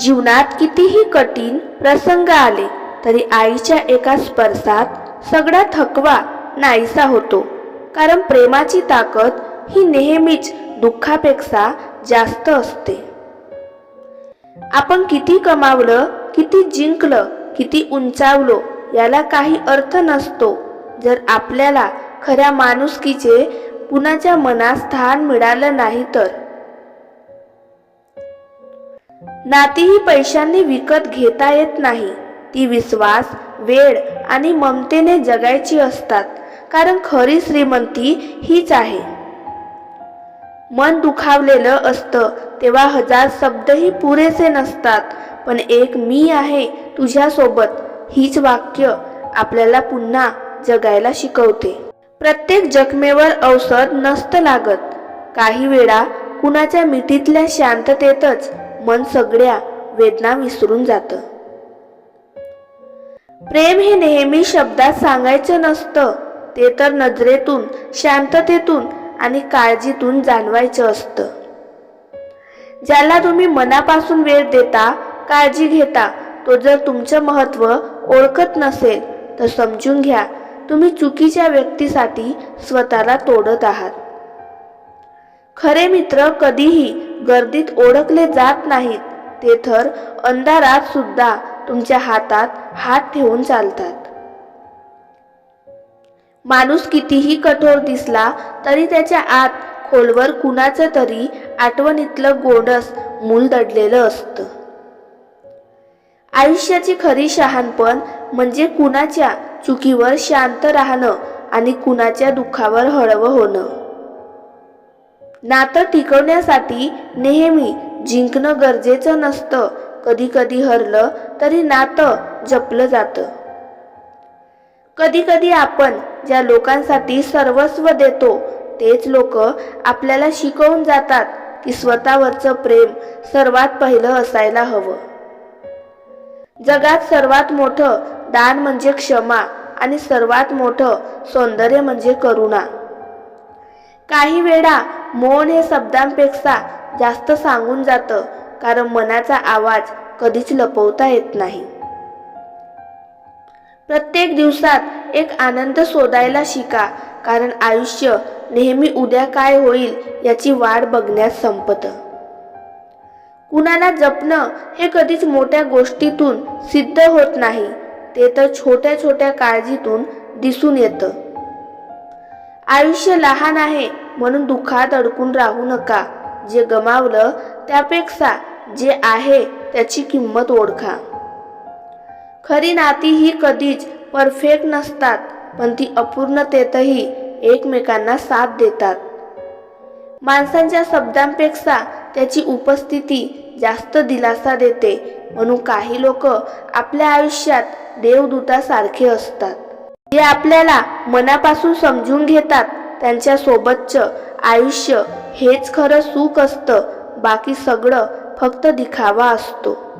जीवनात कितीही कठीण प्रसंग आले तरी आईच्या एका स्पर्शात सगळा थकवा नाहीसा होतो. कारण प्रेमाची ताकद ही नेहमीच दुःखापेक्षा जास्त असते. आपण किती कमावलं किती जिंकलं किती उंचावलो याला काही अर्थ नसतो. जर आपल्याला खऱ्या माणुसकीचे कुणाच्या मनात स्थान मिळालं नाही तर. नातीही पैशांनी विकत घेता येत नाही. ती विश्वास वेळ आणि ममतेने जगायची असतात कारण खरी श्रीमंती हीच आहे. मन दुखावलेलं असतं तेव्हा हजार शब्दही पुरेसे नसतात पण एक मी आहे तुझ्यासोबत हीच वाक्य आपल्याला पुन्हा जगायला शिकवते. प्रत्येक जखमेवर औषध नसतं लागत. काही वेळा कुणाच्या मिठीतल्या शांततेतच मन सगळ्या वेदना विसरून जातं. प्रेम हे नेहमी शब्दात सांगायचं नसतं ते तर नजरेतून शांततेतून आणि काळजीतून जाणवायचं असतं. ज्याला तुम्ही मनापासून वेळ देता काळजी घेता तो जर तुमचं महत्त्व ओळखत नसेल तर समजून घ्या तुम्ही चुकीच्या व्यक्तीसाठी स्वतःला तोडत आहात. खरे मित्र कधीही गर्दीत ओळखले जात नाहीत. ते तर अंधारात सुद्धा तुमच्या हातात हात ठेवून चालतात. माणूस कितीही कठोर दिसला तरी त्याच्या आत खोलवर कुणाचं तरी आठवणीतलं गोडस मूल दडलेलं असतं. आयुष्याची खरी शहाणपण म्हणजे कुणाच्या चुकीवर शांत राहणं आणि कुणाच्या दुःखावर हळवं होणं. नातं टिकवण्यासाठी नेहमी जिंकणं गरजेचं नसतं. कधी कधी हरलं तरी नातं जपलं जातं. कधी कधी आपण ज्या लोकांसाठी सर्वस्व देतो तेच लोक आपल्याला शिकवून जातात की स्वतःवरचं प्रेम सर्वात पहिलं असायला हवं. जगात सर्वात मोठं दान म्हणजे क्षमा आणि सर्वात मोठं सौंदर्य म्हणजे करुणा. काही वेळा मौन हे शब्दांपेक्षा जास्त सांगून जातं कारण मनाचा आवाज कधीच लपवता येत नाही. प्रत्येक दिवसात एक आनंद शोधायला शिका कारण आयुष्य नेहमी उद्या काय होईल याची वाट बघण्यास संपतं. कुणाला जपणं हे कधीच मोठ्या गोष्टीतून सिद्ध होत नाही ते तर छोट्या छोट्या काळजीतून दिसून येतं. आयुष्य लहान आहे म्हणून दुःखात अडकून राहू नका. जे गमावलं त्यापेक्षा जे आहे त्याची किंमत ओळखा. खरी नाती ही कधीच परफेक्ट नसतात पण ती अपूर्णतेतही एकमेकांना साथ देतात. माणसांच्या शब्दांपेक्षा त्याची उपस्थिती जास्त दिलासा देते म्हणून काही लोक आपल्या आयुष्यात देवदूतासारखे असतात. जे आपल्याला मनापासून समजून घेतात त्यांच्यासोबतचं आयुष्य हेच खरं सुख असतं. बाकी सगळं फक्त दिखावा असतो.